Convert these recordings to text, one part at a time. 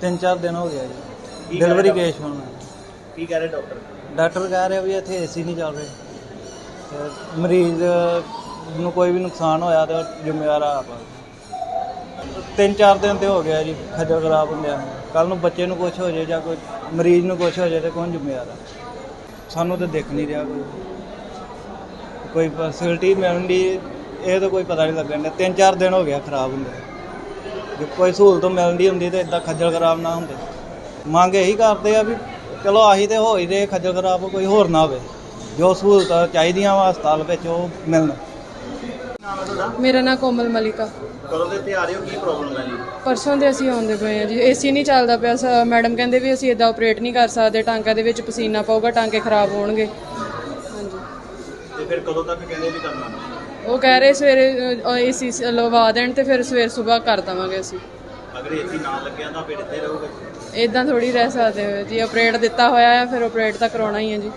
ਤਿੰਨ ਚਾਰ ਦਿਨ ਹੋ ਗਿਆ ਜੀ। ਡਿਲੀਵਰੀ ਕੇਸ ਹੋਣਾ ਕੀ ਕਹਿ ਰਹੇ ਡਾਕਟਰ? ਡਾਕਟਰ ਕਹਿ ਰਿਹਾ ਵੀ ਇੱਥੇ ਏਸੀ ਨਹੀਂ ਚੱਲ ਰਹੇ। ਤੇ ਮਰੀਜ਼ ਨੂੰ ਕੋਈ ਵੀ ਨੁਕਸਾਨ ਹੋਇਆ ਤਾਂ ਜ਼ਿੰਮੇਵਾਰ ਆਪ ਆ ਤਿੰਨ ਚਾਰ ਦਿਨ ਤੇ ਹੋ ਗਿਆ ਜੀ ਖੱਜਲ ਖਰਾਬ ਹੁੰਦਿਆਂ ਕੱਲ ਨੂੰ ਬੱਚੇ ਨੂੰ ਕੁਝ ਹੋ ਜਾਏ ਜਾਂ ਕੋਈ ਮਰੀਜ਼ ਨੂੰ ਕੁਝ ਹੋ ਜਾਏ ਤੇ ਕੌਣ ਜ਼ਿੰਮੇਵਾਰ ਆ? ਸਾਨੂੰ ਤਾਂ ਦਿਖ ਨਹੀਂ ਰਿਹਾ ਕੋਈ। ਕੋਈ ਫੈਸਿਲਿਟੀ ਮਿਲਣ ਦੀ ਇਹ ਤਾਂ ਕੋਈ ਪਤਾ ਨਹੀਂ ਲੱਗਣ ਤਿੰਨ ਚਾਰ ਦਿਨ ਹੋ ਗਿਆ ਖਰਾਬ ਹੁੰਦੇ ਜੇ ਕੋਈ ਸਹੂਲਤ ਮਿਲਦੀ ਹੁੰਦੀ ਤਾਂ ਇਦਾਂ ਖੱਜਲ ਖਰਾਬ ਨਾ ਹੁੰਦੇ। ਮੰਗ ਇਹੀ ਕਰਦੇ ਆ ਵੀ ਚਲੋ ਆਹੀ ਤੇ ਹੋ ਹੀ ਰਹੇ ਖੱਜਲ ਖਰਾਬ ਕੋਈ ਹੋਰ ਨਾ ਹੋਵੇ। ਜੋ ਸਹੂਲਤਾਂ ਚਾਹੀਦੀਆਂ ਵਾ ਹਸਪਤਾਲ ਵਿੱਚ ਉਹ ਮਿਲਣ। ਮੇਰਾ ਨਾਮ ਕੋਮਲ ਮਲਿਕਾ। ਕਦੋਂ ਦੇ ਰਹੇ ਹੋ? ਕੀ ਪ੍ਰੋਬਲਮ ਹੈ ਜੀ? ਪਰਸੋਂ ਦੇ ਅਸੀਂ ਆਉਂਦੇ ਪਏ ਆ ਜੀ। ਏਸੀ ਨਹੀਂ ਚੱਲਦਾ ਪਿਆ। ਸ- ਮੈਡਮ ਕਹਿੰਦੇ ਵੀ ਅਸੀਂ ਇਦਾਂ ਆਪਰੇਟ ਨਹੀਂ ਕਰ ਸਕਦੇ। ਟਾਂਕਿਆਂ ਦੇ ਵਿੱਚ ਪਸੀਨਾ ਪਊਗਾ ਟਾਂਕੇ ਖਰਾਬ ਹੋਣਗੇ। ਹਾਂਜੀ। ਤੇ ਫਿਰ ਕਦੋਂ ਤੱਕ ਕਹਿੰਦੇ ਵੀ ਕਰਨਾ? ਉਹ ਕਹਿ ਰਹੇ ਸਵੇਰੇ ਏਸੀ ਲਵਾ ਦੇਣ ਤੇ ਫਿਰ ਸਵੇਰ ਸਵੇਰ ਕਰ ਦਵਾਂਗੇ ਅਸੀਂ। ਅਗਰ ਏਸੀ ਨਾ ਲੱਗਿਆ ਤਾਂ ਫਿਰ ਇੱਥੇ ਰਹੋਗੇ? ਇਦਾਂ ਥੋੜੀ ਰਹਿ ਸਕਦੇ ਹੋ ਜੀ ਆਪਰੇਟ ਦਿੱਤਾ ਹੋਇਆ ਹੈ ਫਿਰ ਆਪਰੇਟ ਤਾਂ ਕਰਾਉਣਾ ਹੀ ਹੈ ਜੀ।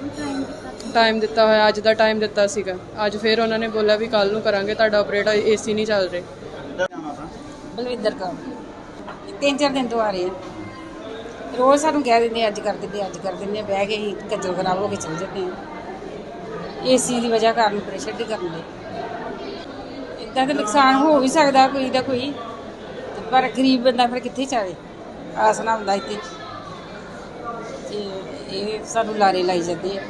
ਟਾਈਮ ਦਿੱਤਾ ਹੋਇਆ ਅੱਜ ਦਾ ਟਾਈਮ ਦਿੱਤਾ ਸੀਗਾ। ਅੱਜ ਫਿਰ ਉਹਨਾਂ ਨੇ ਬੋਲਿਆ ਵੀ ਕੱਲ ਨੂੰ ਕਰਾਂਗੇ ਤੁਹਾਡਾ ਆਪਰੇਟ ਏਸੀ ਨਹੀਂ ਚੱਲ ਰਹੇ। ਬਲਵਿੰਦਰ ਕੌਰ ਤਿੰਨ ਚਾਰ ਦਿਨ ਤੋਂ ਆ ਰਹੇ ਆ। ਰੋਜ਼ ਸਾਨੂੰ ਕਹਿ ਦਿੰਦੇ ਅੱਜ ਕਰ ਦਿੰਦੇ ਅੱਜ ਕਰ ਦਿੰਦੇ ਆ, ਬਹਿ ਕੇ ਹੀ ਕੱਜਲ ਖਰਾਬ ਹੋ ਕੇ ਚਲ ਜਾਂਦੇ ਆ। ਏਸੀ ਦੀ ਵਜ੍ਹਾ ਕਾਰਨ ਪ੍ਰੈਸ਼ਰ ਦੀ ਕਰਨ। ਦੇ ਇਦਾਂ ਦਾ ਨੁਕਸਾਨ ਹੋ ਵੀ ਸਕਦਾ ਕੋਈ ਦਾ ਕੋਈ ਤੇ ਪਰ ਗਰੀਬ ਬੰਦਾ ਫਿਰ ਕਿੱਥੇ ਚਾਵੇ ਆਸ ਨਾ ਹੁੰਦਾ ਇੱਥੇ। ਤੇ ਇਹ ਸਾਨੂੰ ਲਾਰੇ ਲਾਈ ਜਾਂਦੇ ਆ।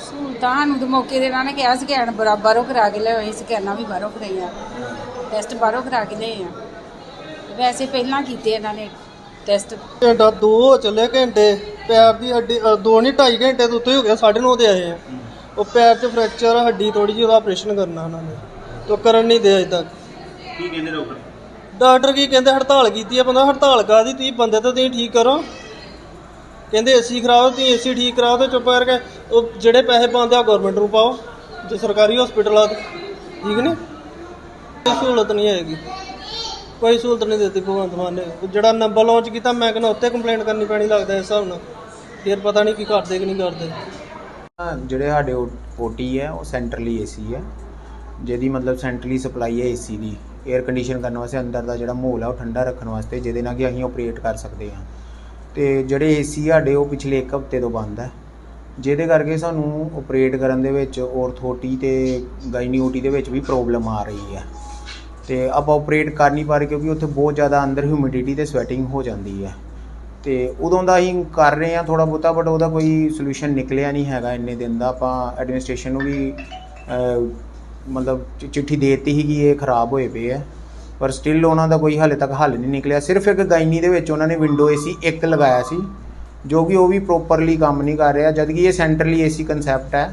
ਸਹੂਲਤਾਂ ਨੂੰ ਤੇ ਮੌਕੇ ਦੇ ਨਾਲ ਕਿਹਾ ਸਕੈਨ ਬਰਾਬਰੋਂ ਕਰਾ ਕੇ ਲਿਆਏ ਸਕੈਨਾਂ ਵੀ ਬਾਹਰੋਂ ਕਰਾਈਆਂ। ਟੈਸਟ ਬਾਹਰੋਂ ਕਰਾ ਕੇ ਲਏ ਆ। ਵੈਸੇ ਪਹਿਲਾਂ ਕੀਤੇ ਇਹਨਾਂ ਨੇ ਟੈਸਟ। ਘੰਟਾ ਦੋ ਚੱਲੇ ਘੰਟੇ। ਪੈਰ ਦੀ ਹੱਡੀ ਅ, ਦੋ ਨਹੀਂ ਢਾਈ ਘੰਟੇ ਤੋਂ ਉੱਤੇ ਹੋ ਗਿਆ 9:30 ਤੇ ਆਏ ਆ। ਉਹ ਪੈਰ 'ਚ ਫ੍ਰੈਕਚਰ ਆ, ਹੱਡੀ ਥੋੜੀ ਜਿਹੀ ਉਹਦਾ ਆਪਰੇਸ਼ਨ ਕਰਨਾ ਉਹਨਾਂ ਨੇ। ਤੋ ਕਰਨ ਨਹੀਂ ਦੇ ਅਜੇ ਤੱਕ। ਕੀ ਕਹਿੰਦੇ ਡਾਕਟਰ? ਡਾਕਟਰ ਕੀ ਕਹਿੰਦੇ ਹੜਤਾਲ ਕੀਤੀ ਆ ਬੰਦਾ ਹੜਤਾਲ ਕਾਦੀ ਤੁਸੀਂ ਬੰਦੇ ਤਾਂ ਤੁਸੀਂ ਠੀਕ ਕਰੋ। ਕਹਿੰਦੇ ਏਸੀ ਖਰਾਬ ਤੁਸੀਂ ਏਸੀ ਠੀਕ ਕਰਾਓ ਤੇ ਚੁੱਪ ਕਰਕੇ ਉਹ ਜਿਹੜੇ ਪੈਸੇ ਪਾਉਂਦੇ ਆ ਗਵਰਨਮੈਂਟ ਨੂੰ ਪਾਓ ਜੇ ਸਰਕਾਰੀ ਹਸਪੀਟਲ ਆ ਤੇ। ਠੀਕ ਨੇ ਕੋਈ ਸਹੂਲਤ ਨਹੀਂ ਹੈਗੀ। ਕੋਈ ਸਹੂਲਤ ਨਹੀਂ ਦਿੱਤੀ ਭਗਵੰਤ ਮਾਨ ਨੇ। ਜਿਹੜਾ ਨੰਬਰ ਲਾਂਚ ਕੀਤਾ, ਮੈਂ ਕਹਿੰਦਾ ਉੱਤੇ ਕੰਪਲੇਂਟ ਕਰਨੀ ਪੈਣੀ ਲੱਗਦਾ ਇਸ ਹਿਸਾਬ ਨਾਲ। ਫਿਰ ਪਤਾ ਨਹੀਂ ਕੀ ਕਰਦੇ ਕਿ ਨਹੀਂ ਕਰਦੇ। ਜਿਹੜੇ ਸਾਡੇ ਓਟੀ ਹੈ, ਉਹ ਸੈਂਟਰਲੀ ਏਸੀ ਹੈ। ਜਿਹਦੀ ਮਤਲਬ ਸੈਂਟਰਲੀ ਸਪਲਾਈ ਹੈ ਏਸੀ ਦੀ। 에ਅਰ ਕੰਡੀਸ਼ਨ ਕਰਨ ਵਾਸਤੇ ਅੰਦਰ ਦਾ ਜਿਹੜਾ ਮਾਹੌਲ ਹੈ, ਉਹ ਠੰਡਾ ਰੱਖਣ ਵਾਸਤੇ, ਜਿਹਦੇ ਨਾਲ ਕਿ ਅਸੀਂ ਆਪਰੇਟ ਕਰ ਸਕਦੇ ਹਾਂ। ਤੇ ਜਿਹੜੇ ਏਸੀ ਸਾਡੇ, ਉਹ ਪਿਛਲੇ 1 ਹਫ਼ਤੇ ਤੋਂ ਬੰਦ ਹੈ। ਜਿਹਦੇ ਕਰਕੇ ਸਾਨੂੰ ਆਪਰੇਟ ਕਰਨ ਦੇ ਵਿੱਚ ਔਰਥੋਟੀ ਤੇ ਗਾਇਨੀਓਟੀ ਦੇ ਵਿੱਚ ਵੀ ਪ੍ਰੋਬਲਮ ਆ ਰਹੀ ਹੈ। ਤੇ ਆਪਾਂ ਆਪਰੇਟ ਕਰ ਨਹੀਂ ਪਾ ਰਹੇ ਕਿਉਂਕਿ ਉੱਥੇ ਬਹੁਤ ਜ਼ਿਆਦਾ ਅੰਦਰ ਹਿਊਮਿਡਿਟੀ ਤੇ ਸਵੈਟਿੰਗ ਹੋ ਜਾਂਦੀ ਹੈ। ਤੇ ਉਦੋਂ ਦਾ ਅਸੀਂ ਕਰ ਰਹੇ ਹਾਂ ਥੋੜਾ ਬਹੁਤਾ ਬਟ ਉਹਦਾ ਕੋਈ ਸੋਲੂਸ਼ਨ ਨਿਕਲਿਆ ਨਹੀਂ ਹੈਗਾ ਇੰਨੇ ਦਿਨ ਦਾ। ਆਪਾਂ ਐਡਮਿਨਿਸਟ੍ਰੇਸ਼ਨ ਨੂੰ ਵੀ ਮਤਲਬ ਚਿੱਠੀ ਦੇ ਦਿੱਤੀ ਸੀ ਕਿ ਇਹ ਖਰਾਬ ਹੋਏ ਪਏ ਆ। ਪਰ ਸਟਿਲ ਉਹਨਾਂ ਦਾ ਕੋਈ ਹਾਲੇ ਤੱਕ ਹੱਲ ਨਹੀਂ ਨਿਕਲਿਆ। ਸਿਰਫ ਇੱਕ ਗਾਇਨੀ ਦੇ ਵਿੱਚ ਉਹਨਾਂ ਨੇ ਵਿੰਡੋ ਏਸੀ ਇੱਕ ਲਗਾਇਆ ਸੀ, ਜੋ ਕਿ ਉਹ ਵੀ ਪ੍ਰੋਪਰਲੀ ਕੰਮ ਨਹੀਂ ਕਰ ਰਿਹਾ, ਜਦਕਿ ਇਹ ਸੈਂਟਰਲੀ ਏਸੀ ਕਨਸੈਪਟ ਹੈ।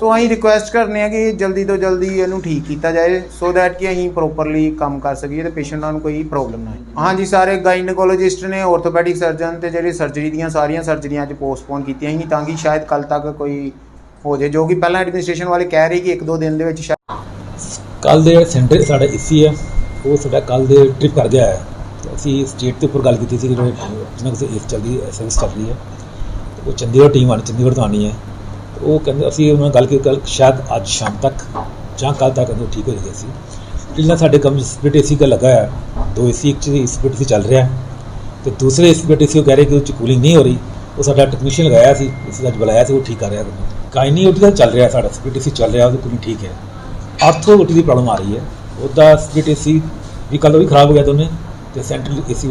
ਸੋ ਅਸੀਂ ਰਿਕੁਐਸਟ ਕਰਨੇ ਆ ਕਿ ਜਲਦੀ ਤੋਂ ਜਲਦੀ ਇਹਨੂੰ ਠੀਕ ਕੀਤਾ ਜਾਏ ਸੋ ਦੈਟ ਕਿ ਅਸੀਂ ਪ੍ਰੋਪਰਲੀ ਕੰਮ ਕਰ ਸਕੀਏ ਤੇ ਪੇਸ਼ੈਂਟਾਂ ਨੂੰ ਕੋਈ ਪ੍ਰੋਬਲਮ ਨਾ ਆਏ ਹਾਂਜੀ, ਸਾਰੇ ਗਾਇਨੋਕੋਲੋਜਿਸਟ ਨੇ ਆਰਥੋਪੈਡਿਕ ਸਰਜਨ ਤੇ ਜਿਹੜੇ ਸਰਜਰੀ ਦੀਆਂ ਸਾਰੀਆਂ ਸਰਜਰੀਆਂ ਅੱਜ ਪੋਸਟਪੋਨ ਕੀਤੀਆਂ ਸੀ, ਤਾਂ ਕਿ ਸ਼ਾਇਦ ਕੱਲ ਤੱਕ ਕੋਈ ਹੋ ਜਾਏ, ਜੋ ਕਿ ਪਹਿਲਾਂ ਐਡਮਿਨਿਸਟ੍ਰੇਸ਼ਨ ਵਾਲੇ ਕਹਿ ਰਹੇ ਕਿ ਇੱਕ ਦੋ ਦਿਨ ਦੇ ਵਿੱਚ ਸ਼ਾਇਦ ਕੱਲ ਦੇ ਸੈਂਟਰ ਸਾਡਾ ਏਸੀ ਹੈ, ਉਹ ਸਾਡਾ ਕੱਲ ਦੇ ਟ੍ਰਿਪ ਕਰ ਗਿਆ ਹੈ। ਅਸੀਂ ਸਟੇਟ ਦੇ ਉੱਪਰ ਗੱਲ ਕੀਤੀ ਸੀ ਕਿ ਜਿਹੜੇ ਜਿਹਨਾਂ ਕਿਸੇ ਏਸ ਚੱਲਦੀ ਸਰਵਿਸ ਚੱਲ ਰਹੀ ਹੈ। ਉਹ ਚੰਡੀਗੜ੍ਹ ਟੀਮ ਆਣੀ ਚੰਡੀਗੜ੍ਹ ਤੋਂ ਆਣੀ ਹੈ। ਉਹ ਕਹਿੰਦੇ, ਅਸੀਂ ਉਹਨਾਂ ਨਾਲ ਗੱਲ ਕੀਤੀ ਕੱਲ ਸ਼ਾਇਦ ਅੱਜ ਸ਼ਾਮ ਤੱਕ ਜਾਂ ਕੱਲ ਤੱਕ ਉਹ ਠੀਕ ਹੋ ਜਾਏਗੀ ਸੀ ਜਿੰਨਾ ਸਾਡੇ ਕੰਮ ਸਪਲਿਟ ਏਸੀ ਦਾ ਲੱਗਾ ਹੈ ਦੋ ਏਸੀ, ਇੱਕ ਚ ਸਪਲਿਟ ਸੀ ਚੱਲ ਰਿਹਾ। ਹੈ ਤੇ ਦੂਸਰੇ ਸਪਲਿਟ ਏਸੀ ਉਹ ਕਹਿ ਰਹੇ ਕਿ ਉਹ ਚ ਕੂਲਿੰਗ ਨਹੀਂ ਹੋ ਰਹੀ। ਉਹ ਸਾਡਾ ਟੈਕਨੀਸ਼ੀਅਨ ਲਗਾਇਆ ਸੀ, ਅਸੀਂ ਅੱਜ ਬੁਲਾਇਆ ਸੀ, ਉਹ ਠੀਕ ਕਰ ਰਿਹਾ ਕਾਇਨੀ ਓਟੀ ਦਾ ਚੱਲ ਰਿਹਾ ਸਾਡਾ ਸਪਲਿਟ ਏਸੀ, ਚੱਲ ਰਿਹਾ, ਉਹਦੀ ਕੂਲਿੰਗ ਠੀਕ ਹੈ। ਆਰਥੋ ਓਟੀ ਦੀ ਪ੍ਰੋਬਲਮ ਆ ਰਹੀ ਹੈ। ਉਹਦਾ ਸਪਲਿਟ ਏਸੀ ਵੀ ਕੱਲ ਉਹ ਵੀ ਖਰਾਬ ਹੋ ਗਿਆ ਦੋਨੇ, ਤੇ ਸੈਂਟਰਲ ਏਸੀ